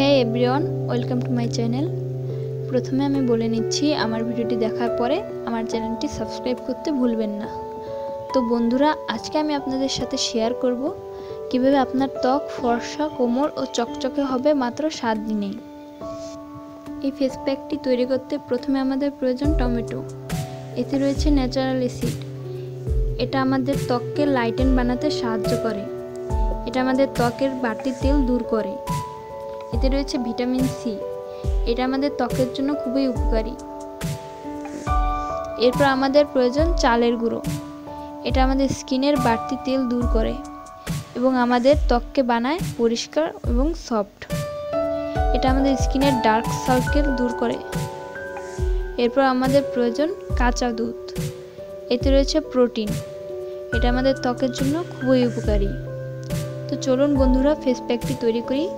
হ্যাঁ everyone welcome to my channel প্রথমে আমি বলে নিচ্ছি, আমার ভিডিওটি দেখার পরে আমার চ্যানেলটি সাবস্ক্রাইব করতে ভুলবেন না। তো বন্ধুরা, আজকে আমি আপনাদের সাথে শেয়ার করব কীভাবে আপনার ত্বক ফর্সা, কোমর ও চকচকে হবে মাত্র সাত দিনেই। এই ফেস প্যাকটি তৈরি করতে প্রথমে আমাদের প্রয়োজন টমেটো। এতে রয়েছে ন্যাচারাল অ্যাসিড এটা আমাদের ত্বককে লাইটেন বানাতে সাহায্য করে। এটা আমাদের ত্বকের বাড়তি তেল দূর করে। এতে রয়েছে ভিটামিন সি। এটা আমাদের ত্বকের জন্য খুবই উপকারী। এরপর আমাদের প্রয়োজন চালের গুঁড়ো। এটা আমাদের স্কিনের বাড়তি তেল দূর করে এবং আমাদের ত্বককে বানায় পরিষ্কার এবং সফট। এটা আমাদের স্কিনের ডার্ক সার্কেল দূর করে। এরপর আমাদের প্রয়োজন কাঁচা দুধ। এতে রয়েছে প্রোটিন। এটা আমাদের ত্বকের জন্য খুবই উপকারী। তো চলুন বন্ধুরা ফেস প্যাকটি তৈরি করি।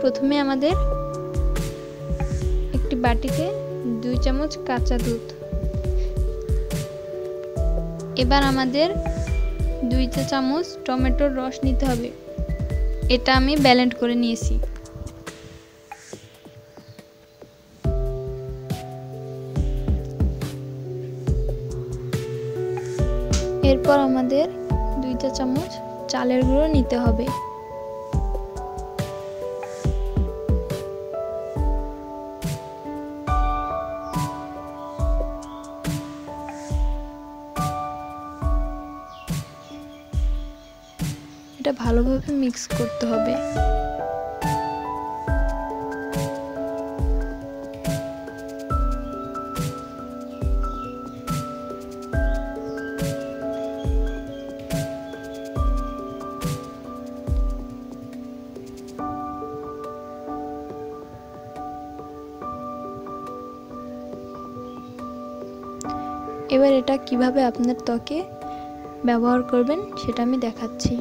প্রথমে আমাদের একটি বাটিতে দুই চামচ কাঁচা দুধ। এবার আমাদের দুই চা চামচ টমেটোর রস নিতে হবে। এটা আমি ব্যালেন্ড করে নিয়েছি। এরপর আমাদের দুই চা চামচ চালের গুঁড়ো নিতে হবে। এটা ভালোভাবে মিক্স করতে হবে। এবার এটা কীভাবে আপনার ত্বকে ব্যবহার করবেন, সেটা আমি দেখাচ্ছি।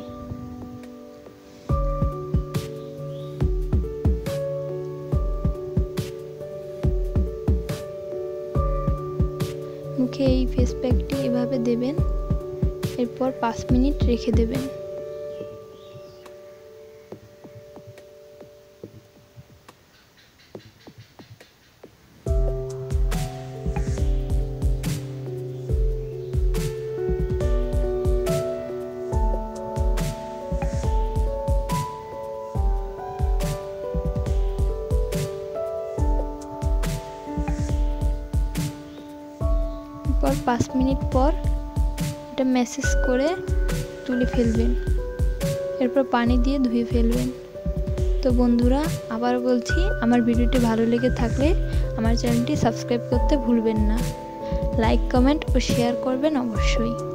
মুখে এই ফেস প্যাকটি এভাবে দেবেন এরপর পাঁচ মিনিট রেখে দেবেন। পর পাঁচ মিনিট পর এটা ম্যাসেজ করে তুলে ফেলবেন। এরপর পানি দিয়ে ধুয়ে ফেলবেন। তো বন্ধুরা, আবার বলছি, আমার ভিডিওটি ভালো লেগে থাকলে আমার চ্যানেলটি সাবস্ক্রাইব করতে ভুলবেন না। লাইক, কমেন্ট ও শেয়ার করবেন অবশ্যই।